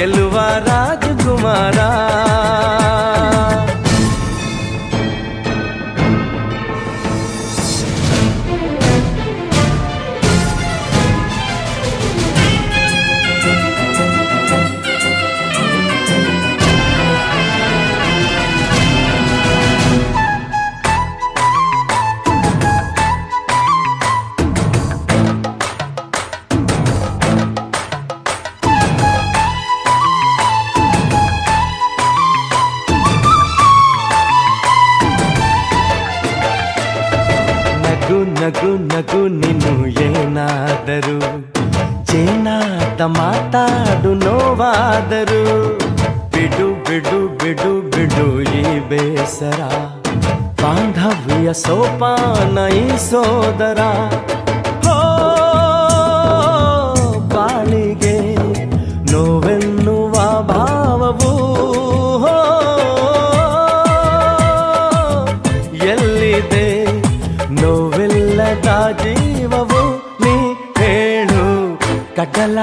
తెలువ రాజకుమారా? ನಗು ನಗು ನಗು ನೀನು ಏನಾದರೂ ಚೇನಾದ ಮಾತಾಡು ನೋವಾದರು ಬಿಡು ಬಿಡು ಬಿಡು ಬಿಡು ಈ ಬೇಸರ ಬಾಂಧವ್ಯ ಸೋಪಾನ ಈ ಸೋದರ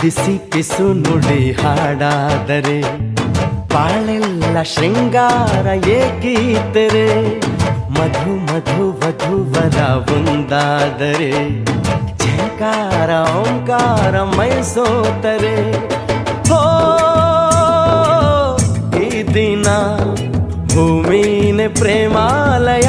ಬಿಸಿ ಪಿಸು ನುಡಿ ಹಾಡಾದರೆ ಬಾಳೆಲ್ಲ ಶೃಂಗಾರ ಏಕೀತರೆ ಮಧು ಮಧು ವಧುವರ ಒಂದಾದರೆ ಝಂಕಾರ ಓಂಕಾರ ಮೈಸೋತರೆ. ಈ ದಿನ ಭೂಮಿನ ಪ್ರೇಮಾಲಯ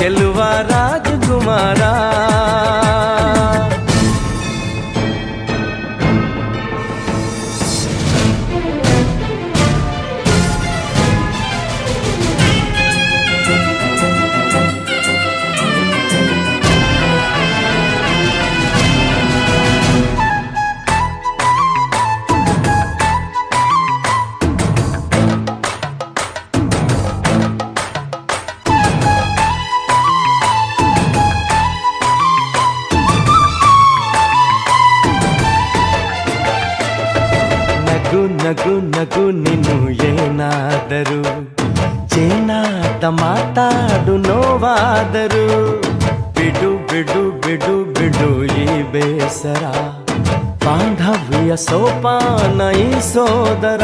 చెలువ రాజకుమారా. ನಗು ನಗು ನೀನು ಏನಾದರೂ ಚೇನಾಟ ಮಾತಾಡು ನೋವಾದರು ಬಿಡು ಬಿಡು ಬಿಡು ಬಿಡು ಈ ಬೇಸರ ಬಾಂಧವ್ಯ ಸೋಪಾನ ಈ ಸೋದರ